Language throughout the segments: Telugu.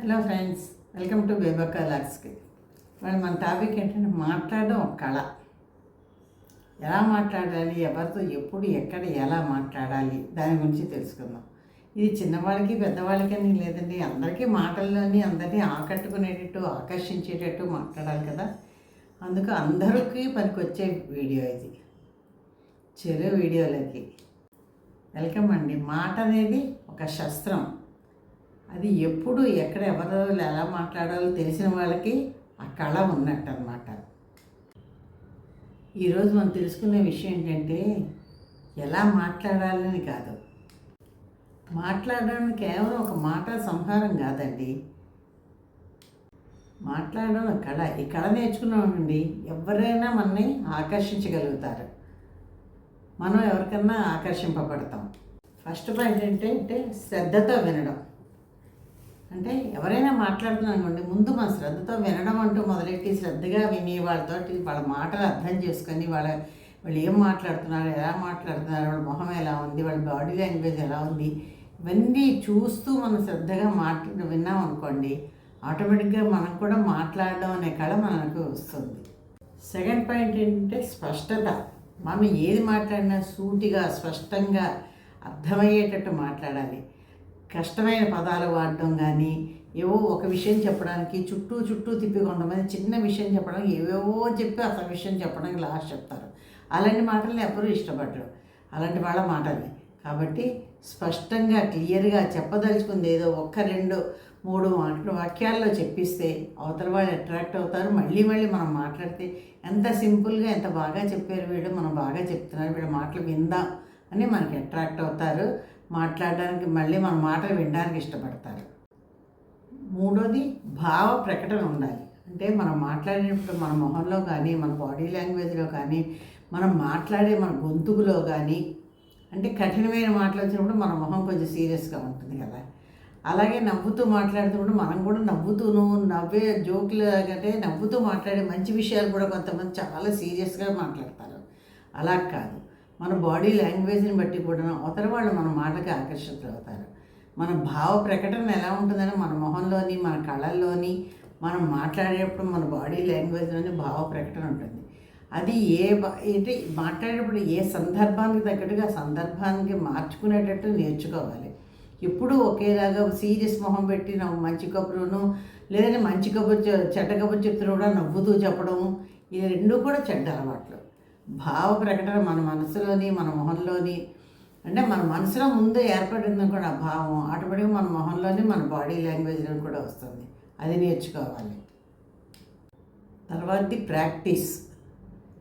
Hello friends welcome to Bebakka లాక్స్కి మరి మన టాపిక్ ఏంటంటే మాట్లాడడం ఒక కళ. ఎలా మాట్లాడాలి ఎవరితో ఎప్పుడు ఎక్కడ ఎలా మాట్లాడాలి దాని గురించి తెలుసుకుందాం. ఇది చిన్నవాళ్ళకి పెద్దవాళ్ళకి అని లేదండి అందరికీ మాటల్లోని అందరినీ ఆకట్టుకునేటట్టు ఆకర్షించేటట్టు మాట్లాడాలి కదా. అందుకు అందరికీ పనికొచ్చే వీడియో ఇది. చెరు వీడియోలకి. వెల్కమ్ అండి. మాట అనేది ఒక శస్త్రం. అది ఎప్పుడు ఎక్కడ ఎవరు ఎలా మాట్లాడాలో తెలిసిన వాళ్ళకి ఆ కళ ఉన్నట్టు అనమాట ఈరోజు మనం తెలుసుకునే విషయం ఏంటంటే ఎలా మాట్లాడాలని కాదు. మాట్లాడడం కేవలం ఒక మాట సంహారం కాదండి. మాట్లాడడం కళ. ఈ కళ నేర్చుకున్నామండి ఎవరైనా మనని ఆకర్షించగలుగుతారు. మనం ఎవరికన్నా ఆకర్షింపబడతాం. ఫస్ట్ పాయింట్ ఏంటంటే శ్రద్ధతో వినడం. అంటే ఎవరైనా మాట్లాడుతున్నానుకోండి ముందు మన శ్రద్ధతో వినడం అంటూ మొదలెట్టి శ్రద్ధగా విని వాళ్ళతో వాళ్ళ మాటలు అర్థం చేసుకొని వాళ్ళ వాళ్ళు ఏం మాట్లాడుతున్నారు ఎలా మాట్లాడుతున్నారు వాళ్ళ మొహం ఎలా ఉంది వాళ్ళ బాడీ లాంగ్వేజ్ ఎలా ఉంది ఇవన్నీ చూస్తూ మనం శ్రద్ధగా మాట్లా విన్నాం అనుకోండి ఆటోమేటిక్గా మనం కూడా మాట్లాడడం అనే కళ మనకు వస్తుంది. సెకండ్ పాయింట్ ఏంటంటే స్పష్టత. మనం ఏది మాట్లాడినా సూటిగా స్పష్టంగా అర్థమయ్యేటట్టు మాట్లాడాలి. కష్టమైన పదాలు వాడడం కానీ ఏవో ఒక విషయం చెప్పడానికి చుట్టూ చుట్టూ తిప్పి కొంతమంది చిన్న విషయం చెప్పడానికి ఏవేవో చెప్పి అసలు విషయం చెప్పడానికి లాస్ట్ చెప్తారు. అలాంటి మాటల్ని ఎవరు ఇష్టపడరు. అలాంటి వాళ్ళ మాటలే. కాబట్టి స్పష్టంగా క్లియర్గా చెప్పదలుచుకుంది ఏదో ఒక్క రెండు మూడు మాటలు వాక్యాల్లో చెప్పిస్తే అవతల వాళ్ళు అట్రాక్ట్ అవుతారు. మళ్ళీ మళ్ళీ మనం మాట్లాడితే ఎంత సింపుల్గా ఎంత బాగా చెప్పారు వీళ్ళు మనం బాగా చెప్తున్నారు వీళ్ళ మాటలు విందాం అని మనకి అట్రాక్ట్ అవుతారు. మాట్లాడడానికి మళ్ళీ మన మాటలు వినడానికి ఇష్టపడతారు. మూడోది భావ ప్రకటన ఉండాలి. అంటే మనం మాట్లాడేటప్పుడు మన మొహంలో కానీ మన బాడీ లాంగ్వేజ్లో కానీ మనం మాట్లాడే మన గొంతుకులో కానీ అంటే కఠినమైన మాటలు వచ్చినప్పుడు మన మొహం కొంచెం సీరియస్గా ఉంటుంది కదా. అలాగే నవ్వుతూ మాట్లాడుతున్నప్పుడు మనం కూడా నవ్వుతూను నవ్వే జోకులు అంటే నవ్వుతూ మాట్లాడే మంచి విషయాలు కూడా కొంతమంది చాలా సీరియస్గా మాట్లాడతారు. అలా కాదు. మన బాడీ లాంగ్వేజ్ని బట్టి కూడా అవతల వాళ్ళు మన మాటకి ఆకర్షితులవుతారు. మన భావ ప్రకటన ఎలా ఉంటుందని మన మొహంలోని మన కళల్లోని మనం మాట్లాడేటప్పుడు మన బాడీ లాంగ్వేజ్లోని భావ ప్రకటన ఉంటుంది. అది ఏ ఏంటి మాట్లాడేటప్పుడు ఏ సందర్భానికి తగ్గట్టుగా సందర్భానికి మార్చుకునేటట్టు నేర్చుకోవాలి. ఎప్పుడూ ఒకేలాగా సీరియస్ మొహం పెట్టి నవ్వు మంచి కబురును లేదంటే మంచి కబురు చెడ్డ కబురు చెప్తున్నా కూడా నవ్వుతూ చెప్పడం ఇది రెండు కూడా చెడ్డ అలవాట్లు. భావ ప్రకటన మన మనసులోని మన మొహంలోని అంటే మన మనసులో ముందు ఏర్పడింది కూడా ఆ భావం ఆటోమేటిక్గా మన మొహంలోని మన బాడీ లాంగ్వేజ్లో కూడా వస్తుంది. అది నేర్చుకోవాలి. తర్వాతది ప్రాక్టీస్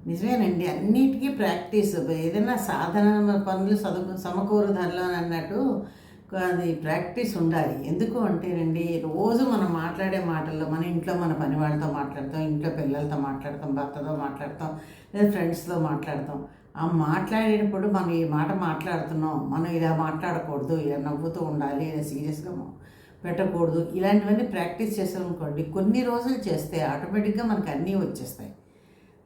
నిజమేనండి అన్నిటికీ ప్రాక్టీస్ ఏదైనా సాధన పనులు చదువు సమకూరు ధరలో అన్నట్టు అది ప్రాక్టీస్ ఉండాలి. ఎందుకు అంటేనండి రోజు మనం మాట్లాడే మాటల్లో మన ఇంట్లో మన పని వాళ్ళతో మాట్లాడతాం ఇంట్లో పిల్లలతో మాట్లాడతాం భర్తతో మాట్లాడతాం లేదా ఫ్రెండ్స్తో మాట్లాడతాం. ఆ మాట్లాడేటప్పుడు మనం ఈ మాట మాట్లాడుతున్నాం మనం ఇలా మాట్లాడకూడదు ఇలా నవ్వుతూ ఉండాలి ఇలా సీరియస్గా పెట్టకూడదు ఇలాంటివన్నీ ప్రాక్టీస్ చేసామనుకోండి కొన్ని రోజులు చేస్తే ఆటోమేటిక్గా మనకు అన్నీ వచ్చేస్తాయి.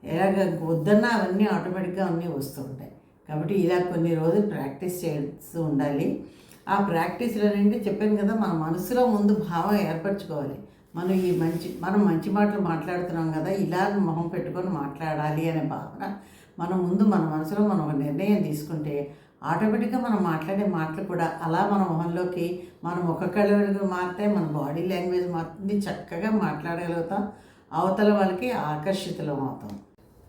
ఎలాగ వద్దన్నా అవన్నీ ఆటోమేటిక్గా అన్నీ వస్తూ ఉంటాయి. కాబట్టి ఇలా కొన్ని రోజులు ప్రాక్టీస్ చేస్తూ ఉండాలి. ఆ ప్రాక్టీస్లో నుండి చెప్పాను కదా మన మనసులో ముందు భావం ఏర్పరచుకోవాలి. మనం ఈ మంచి మనం మంచి మాటలు మాట్లాడుతున్నాం కదా ఇలా మొహం పెట్టుకొని మాట్లాడాలి అనే భావన మనం ముందు మన మనసులో మనం ఒక నిర్ణయం తీసుకుంటే ఆటోమేటిక్గా మనం మాట్లాడే మాటలు కూడా అలా మన మొహంలోకి మనం ఒక కళ్ళు మారితే మన బాడీ లాంగ్వేజ్ మారుతుంది చక్కగా మాట్లాడగలుగుతాం అవతల వాళ్ళకి ఆకర్షితులం అవుతాం.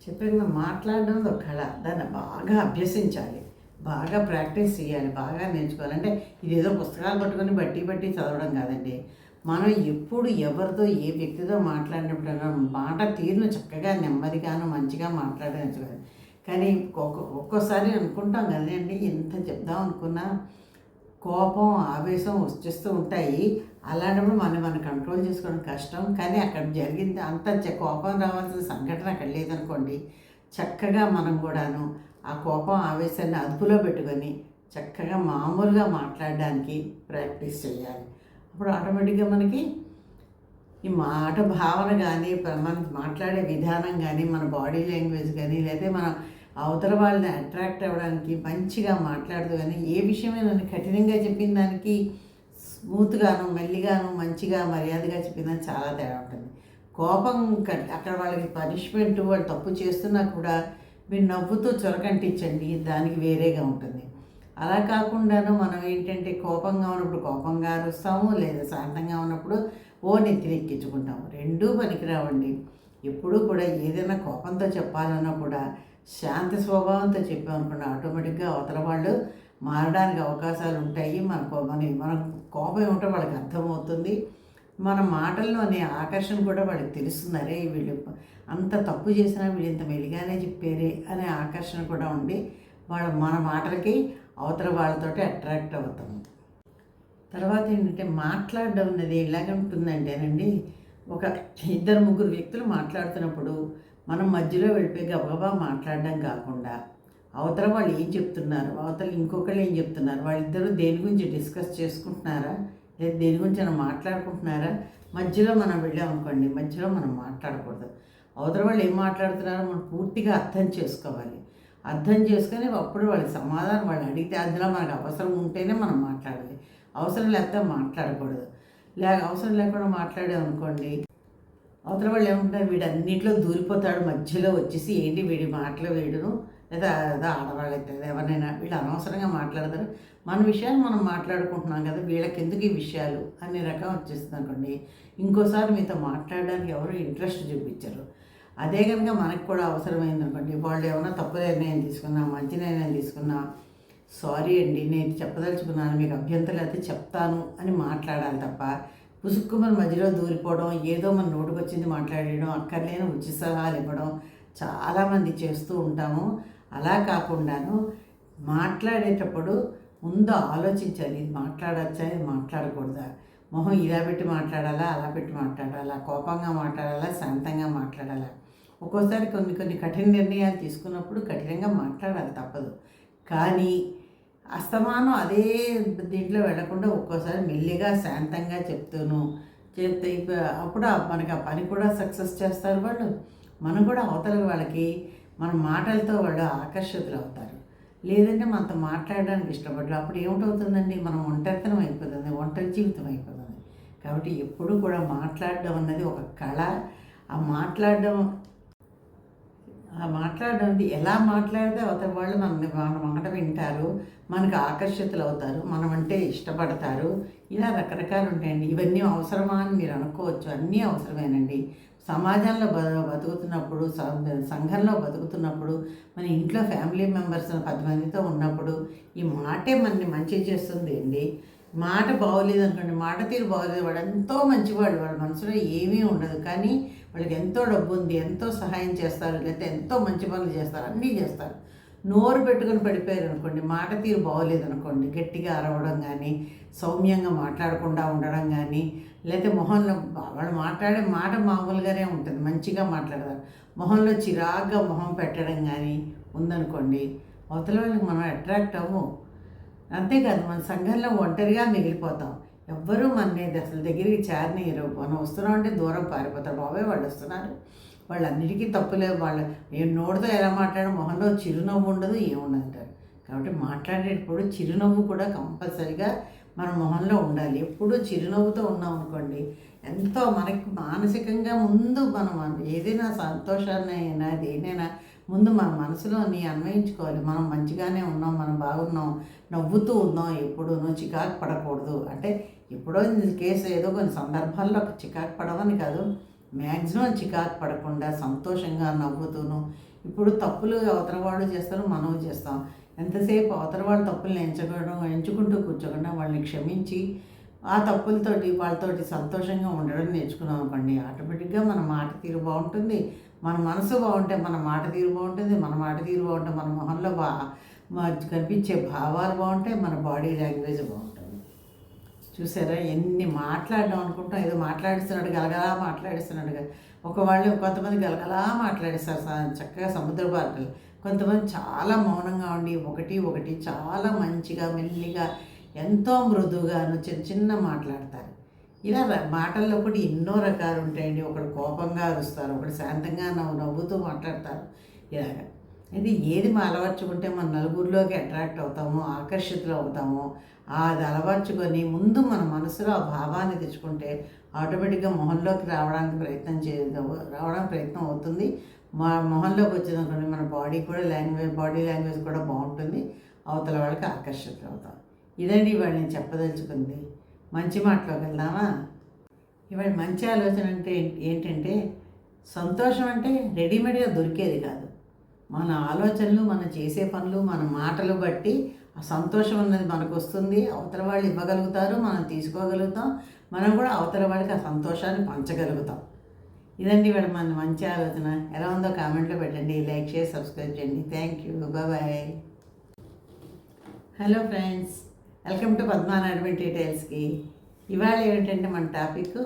చెప్పిన మాట్లాడడం ఒక కళ దాన్ని బాగా అభ్యసించాలి. బాగా ప్రాక్టీస్ చేయాలి బాగా నేర్చుకోవాలి. అంటే ఇదేదో పుస్తకాలు పట్టుకొని బట్టి బట్టి చదవడం కాదండి. మనం ఎప్పుడు ఎవరితో ఏ వ్యక్తితో మాట్లాడినప్పుడు మాట తీరును చక్కగా నెమ్మదిగాను మంచిగా మాట్లాడే కానీ ఒక్కొక్క ఒక్కోసారి అనుకుంటాం కదండి ఎంత చెప్దాం అనుకున్నా కోపం ఆవేశం వచ్చేస్తూ ఉంటాయి. అలాంటప్పుడు మనం మనం కంట్రోల్ చేసుకోవడం కష్టం. కానీ అక్కడ జరిగింది అంత చ- కోపం రావాల్సిన సంఘటన అక్కడ లేదనుకోండి చక్కగా మనం కూడాను ఆ కోపం ఆవేశాన్ని అదుపులో పెట్టుకొని చక్కగా మామూలుగా మాట్లాడడానికి ప్రాక్టీస్ చేయాలి. అప్పుడు ఆటోమేటిక్గా మనకి ఈ మాట భావన కానీ మనం మాట్లాడే విధానం కానీ మన బాడీ లాంగ్వేజ్ కానీ లేదా మనం అవతల వాళ్ళని అట్రాక్ట్ అవ్వడానికి మంచిగా మాట్లాడుతూ కానీ ఏ విషయమైనా కఠినంగా చెప్పిన దానికి స్మూత్గాను మెల్లిగాను మంచిగా మర్యాదగా చెప్పినా చాలా తేడా ఉంటుంది. కోపం క- అక్కడ వాళ్ళకి పనిష్మెంట్ వాళ్ళు తప్పు చేస్తున్నా కూడా మీరు నవ్వుతూ చొరకంటించండి దానికి వేరేగా ఉంటుంది. అలా కాకుండాను మనం ఏంటంటే కోపంగా ఉన్నప్పుడు కోపంగా అరుస్తాము లేదా శాంతంగా ఉన్నప్పుడు ఓ నెత్తినెక్కించుకుంటాము రెండూ పనికిరావండి. ఎప్పుడూ కూడా ఏదైనా కోపంతో చెప్పాలన్నా కూడా శాంత స్వభావంతో చెప్పామనుకున్న ఆటోమేటిక్గా అవతల వాళ్ళు మారడానికి అవకాశాలు ఉంటాయి మన కో- మన మన కోపం ఏమిటో వాళ్ళకి అర్థమవుతుంది. మన మాటల్లోని ఆకర్షణ కూడా వాళ్ళకి తెలుస్తున్నారే వీళ్ళు అంత తప్పు చేసినా వీళ్ళు ఇంత మెలిగానే చెప్పారే అనే ఆకర్షణ కూడా ఉండి వాళ్ళ మన మాటలకి అవతల వాళ్ళతోటి అట్రాక్ట్ అవుతాము తర్వాత ఏంటంటే మాట్లాడడం అనేది ఎలాగ ఉంటుందంటేనండి ఒక ఇద్దరు ముగ్గురు వ్యక్తులు మాట్లాడుతున్నప్పుడు మనం మధ్యలో వెళ్ళిపోయి గబగబా మాట్లాడడం కాకుండా అవతల వాళ్ళు ఏం చెప్తున్నారు? అవతల ఇంకొకళ్ళు ఏం చెప్తున్నారు? వాళ్ళిద్దరూ దేని గురించి డిస్కస్ చేసుకుంటున్నారా? లేదు దేని గురించి మనం మాట్లాడుకుంటున్నారా? మధ్యలో మనం వెళ్ళామనుకోండి మధ్యలో మనం మాట్లాడకూడదు. అవతల వాళ్ళు ఏం మాట్లాడుతున్నారో మనం పూర్తిగా అర్థం చేసుకోవాలి. అర్థం చేసుకొని అప్పుడు వాళ్ళకి సమాధానం వాళ్ళు అడిగితే అందులో మనకు అవసరం ఉంటేనే మనం మాట్లాడాలి. అవసరం లేకపోతే మాట్లాడకూడదు. లేక అవసరం లేకుండా మాట్లాడామనుకోండి అవతల వాళ్ళు ఏమంటారు వీడు అన్నింటిలో దూరిపోతాడు మధ్యలో వచ్చేసి ఏంటి వీడి మాటలు వీడును? లేదా ఏదో ఆడవాళ్ళైతే ఎవరినైనా వీళ్ళు అనవసరంగా మాట్లాడతారు. మన విషయాలు మనం మాట్లాడుకుంటున్నాం కదా వీళ్ళకి ఎందుకు ఈ విషయాలు అనే రకం వచ్చేస్తుంది అనుకోండి. ఇంకోసారి మీతో మాట్లాడడానికి ఎవరు ఇంట్రెస్ట్ చూపించరు. అదే కనుక మనకు కూడా అవసరమైంది అనుకోండి వాళ్ళు ఏమైనా తప్పు నిర్ణయం తీసుకున్నా మంచి నిర్ణయం తీసుకున్నా సారీ అండి నేను చెప్పదలుచుకున్నాను మీకు అభ్యంతరం అయితే చెప్తాను అని మాట్లాడాలి తప్ప పుసుక్కు మన మధ్యలో దూరిపోవడం ఏదో మన నోటుకొచ్చింది వచ్చింది మాట్లాడడం అక్కర్లేని ఉచిత సలహాలు ఇవ్వడం చాలామంది చేస్తూ ఉంటాము. అలా కాకుండాను మాట్లాడేటప్పుడు ముందు ఆలోచించాలి ఇది మాట్లాడచ్చా ఇది మాట్లాడకూడదా? మొహం ఇలా పెట్టి మాట్లాడాలా అలా పెట్టి మాట్లాడాలా? కోపంగా మాట్లాడాలా శాంతంగా మాట్లాడాలా? ఒక్కోసారి కొన్ని కొన్ని కఠిన నిర్ణయాలు తీసుకున్నప్పుడు కఠినంగా మాట్లాడాలి తప్పదు. కానీ అస్తమానం అదే దీంట్లో వెళ్ళకుండా ఒక్కోసారి మెల్లిగా శాంతంగా చెప్తూను చెప్తే అప్పుడు మనకి ఆ పని కూడా సక్సెస్ చేస్తారు వాళ్ళు. మనం కూడా అవతల వాళ్ళకి మన మాటలతో వాళ్ళు ఆకర్షితులు అవుతారు లేదంటే మనతో మాట్లాడడానికి ఇష్టపడరు. అప్పుడు ఏమిటవుతుందండి? మనం ఒంటరితనం అయిపోతుంది ఒంటరి జీవితం అయిపోతుంది. కాబట్టి ఎప్పుడూ కూడా మాట్లాడడం అన్నది ఒక కళ. ఆ మాట్లాడడం ఆ మాట్లాడడం అంటే ఎలా మాట్లాడితే అవతల వాళ్ళు మన మన మాట వింటారు మనకు ఆకర్షితులు అవుతారు మనం అంటే ఇష్టపడతారు. ఇలా రకరకాలు ఉంటాయండి ఇవన్నీ అవసరమా అని మీరు అనుకోవచ్చు. అన్నీ అవసరమేనండి. సమాజంలో బ బతుకుతున్నప్పుడు సంఘంలో బతుకుతున్నప్పుడు మన ఇంట్లో ఫ్యామిలీ మెంబర్స్ పది మందితో ఉన్నప్పుడు ఈ మాటే మనని మంచి చేస్తుంది అండి. మాట బాగోలేదు అనుకోండి మాట తీరు బాగోలేదు వాడు ఎంతో మంచివాడు వాళ్ళ మనసులో ఏమీ ఉండదు. కానీ వాళ్ళకి ఎంతో డబ్బు ఉంది ఎంతో సహాయం చేస్తారు లేకపోతే ఎంతో మంచి పనులు చేస్తారు అన్నీ చేస్తారు. నోరు పెట్టుకుని పడిపోయారు అనుకోండి మాట తీరు బాగోలేదనుకోండి గట్టిగా అరవడం కానీ సౌమ్యంగా మాట్లాడకుండా ఉండడం కానీ లేకపోతే మొహంలో వాళ్ళు మాట్లాడే మాట మామూలుగానే ఉంటుంది మంచిగా మాట్లాడతారు. మొహంలో చిరాగ్గా మొహం పెట్టడం కానీ ఉందనుకోండి అవతల వాళ్ళకి మనం అట్రాక్ట్ అవ్వము. అంతేకాదు మన సంఘంలో ఒంటరిగా మిగిలిపోతాం. ఎవ్వరూ మన అసలు దగ్గరికి చేరనీయరు. మనం వస్తున్నాం అంటే దూరం పారిపోతారు. బాబాయ్ వాళ్ళు వస్తున్నారు. వాళ్ళన్నిటికీ తప్పులేదు వాళ్ళ నేను నోటితో ఎలా మాట్లాడే మొహంలో చిరునవ్వు ఉండదు ఏముండదు కాబట్టి మాట్లాడేటప్పుడు చిరునవ్వు కూడా కంపల్సరిగా మన మొహంలో ఉండాలి. ఎప్పుడూ చిరునవ్వుతో ఉన్నాం అనుకోండి ఎంతో మనకి మానసికంగా ముందు మనం ఏదైనా సంతోషాన్ని అయినా దేనైనా ముందు మన మనసులోని అన్వయించుకోవాలి. మనం మంచిగానే ఉన్నాం మనం బాగున్నాం నవ్వుతూ ఉన్నాం ఎప్పుడూనూ చికాకు పడకూడదు. అంటే ఎప్పుడో కేసు ఏదో కొన్ని సందర్భాల్లో చికాకు పడవని కాదు. మ్యాక్సిమం చికాకు పడకుండా సంతోషంగా నవ్వుతూను. ఇప్పుడు తప్పులు అవతల వాళ్ళు చేస్తారు మనం చేస్తాం. ఎంతసేపు అవతల వాళ్ళు ఎంచుకోవడం ఎంచుకుంటూ కూర్చోకుండా వాళ్ళని క్షమించి ఆ తప్పులతోటి వాళ్ళతోటి సంతోషంగా ఉండడం నేర్చుకున్నాం అనుకోండి. ఆటోమేటిక్గా మన మాట తీరు బాగుంటుంది. మన మనసు బాగుంటే మన మాట తీరు బాగుంటుంది. మన మాట తీరు బాగుంటే మన మొహంలో బా కనిపించే భావాలు బాగుంటాయి. మన బాడీ లాంగ్వేజ్ బాగుంటుంది. చూసారా? ఎన్ని మాట్లాడడం అనుకుంటాం. ఏదో మాట్లాడిస్తున్నాడు గలగలా మాట్లాడిస్తున్నాడుగా ఒక వాళ్ళు కొంతమంది గలగలా మాట్లాడిస్తారు చక్కగా సముద్ర పార్కులు. కొంతమంది చాలా మౌనంగా ఉండి ఒకటి ఒకటి చాలా మంచిగా మెల్లిగా ఎంతో మృదువుగాను చిన్న చిన్న మాట్లాడతారు. ఇలా మాటల్లో కూడా ఎన్నో రకాలు ఉంటాయండి. ఒకడు కోపంగా అరుస్తారు ఒకడు శాంతంగా నవ్వు నవ్వుతూ మాట్లాడతారు. ఇలాగ. ఇది ఏది మనం అలవర్చుకుంటే మన నలుగురిలోకి అట్రాక్ట్ అవుతామో ఆకర్షితులు అవుతామో అది అలవర్చుకొని ముందు మన మనసులో ఆ భావాన్ని తెచ్చుకుంటే ఆటోమేటిక్గా మొహంలోకి రావడానికి ప్రయత్నం చే రావడానికి ప్రయత్నం అవుతుంది. మా మొహంలోకి వచ్చిందనుకోండి మన బాడీ కూడా లాంగ్వేజ్ బాడీ లాంగ్వేజ్ కూడా బాగుంటుంది. అవతల వాళ్ళకి ఆకర్షితులు అవుతాం. ఇదండి ఇవాళ నేను చెప్పదలుచుకుంది. మంచి మాటలోకి వెళ్దామా? ఇవాళ మంచి ఆలోచన అంటే ఏంటంటే సంతోషం అంటే రెడీమేడ్గా దొరికేది కాదు. మన ఆలోచనలు మనం చేసే పనులు మన మాటలు బట్టి ఆ సంతోషం అన్నది మనకు వస్తుంది అవతల వాళ్ళు ఇవ్వగలుగుతారు మనం తీసుకోగలుగుతాం. మనం కూడా అవతల వాళ్ళకి ఆ సంతోషాన్ని పంచగలుగుతాం. ఇదండి ఇవాళ మన మంచి ఆలోచన. ఎలా ఉందో కామెంట్లో పెట్టండి. లైక్ చేసి సబ్స్క్రైబ్ చేయండి. Thank you. Bye. Hello friends welcome to పద్మానాడమి డీటెయిల్స్కి ఇవాళ ఏమిటంటే మన టాపిక్